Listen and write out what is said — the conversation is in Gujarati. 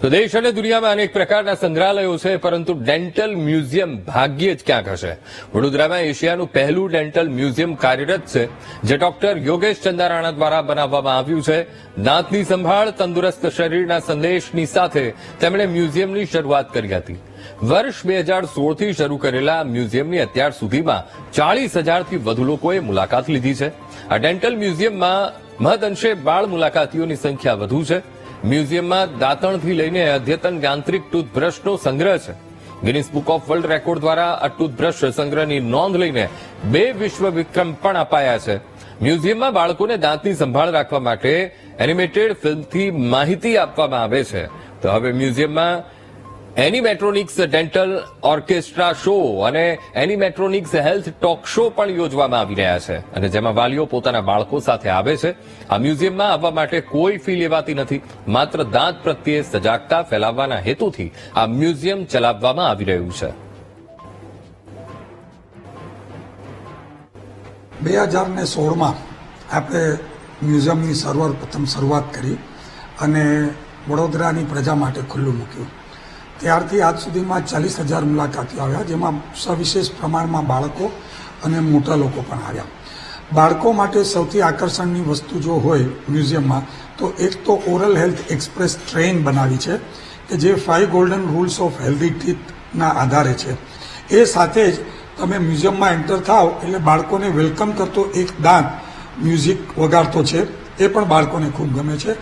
તો દેશ અને દુનિયામાં અનેક પ્રકારના સંગ્રહાલયો છે, પરંતુ ડેન્ટલ મ્યુઝિયમ ભાગ્યે જ ક્યાંક હશે? વડોદરામાં એશિયાનું પહેલું ડેન્ટલ મ્યુઝિયમ કાર્યરત છે, જે ડોક્ટર યોગેશ ચંદારાણા દ્વારા બનાવવામાં આવ્યું છે. દાંતની સંભાળ, તંદુરસ્ત શરીરના સંદેશની સાથે તેમણે મ્યુઝિયમની શરૂઆત કરી હતી. વર્ષ બે હજાર સોળથી શરૂ કરેલા મ્યુઝિયમની અત્યાર સુધીમાં ચાળીસ હજારથી વધુ લોકોએ મુલાકાત લીધી છે. આ ડેન્ટલ મ્યુઝિયમમાં મહદઅંશે બાળ મુલાકાતીઓની સંખ્યા વધુ છે. મ્યુઝિયમમાં દાંતણથી લઈને અદ્યતન યાંત્રિક ટૂથબ્રશનો સંગ્રહ છે. Guinness book of world record દ્વારા આ ટૂથબ્રશ સંગ્રહની નોંધ લઈને બે વિશ્વ વિક્રમ પણ અપાયા છે. મ્યુઝિયમમાં બાળકોને દાંતની સંભાળ રાખવા માટે એનિમેટેડ ફિલ્મથી માહિતી આપવામાં આવે છે. તો હવે મ્યુઝિયમમાં એનિમેટ્રોનિક્સ ડેન્ટલ ઓર્કેસ્ટ્રા શો અને એનિમેટ્રોનિક્સ હેલ્થ ટોક શો પણ યોજવામાં આવી રહ્યા છે. અને જેમાં વાલીઓ પોતાના બાળકો સાથે આવે છે. આ મ્યુઝિયમમાં આવવા માટે કોઈ ફી લેવાતી નથી. માત્ર દાંત પ્રત્યે સજાગતા ફેલાવવાના હેતુથી આ મ્યુઝિયમ ચલાવવામાં આવી રહ્યું છે. બે હજાર ને સોળમાં આપણે મ્યુઝિયમની સર્વર પ્રથમ શરૂઆત કરી અને વડોદરાની પ્રજા માટે ખુલ્લું મૂક્યું. ત્યારથી આજ સુધીમાં ચાલીસ હજાર મુલાકાતીઓ આવ્યા, જેમાં સવિશેષ પ્રમાણમાં બાળકો અને મોટા લોકો પણ આવ્યા. બાળકો માટે સૌથી આકર્ષણની વસ્તુ જો હોય મ્યુઝિયમમાં, તો એક તો ઓરલ હેલ્થ એક્સપ્રેસ ટ્રેન બનાવી છે, કે જે five golden rules of healthy ટીથના આધારે છે. એ સાથે જ તમે મ્યુઝિયમમાં એન્ટર થાવ, એટલે બાળકોને વેલકમ કરતો એક દાંત મ્યુઝિક વગાડતો છે. એ પણ બાળકોને ખૂબ ગમે છે.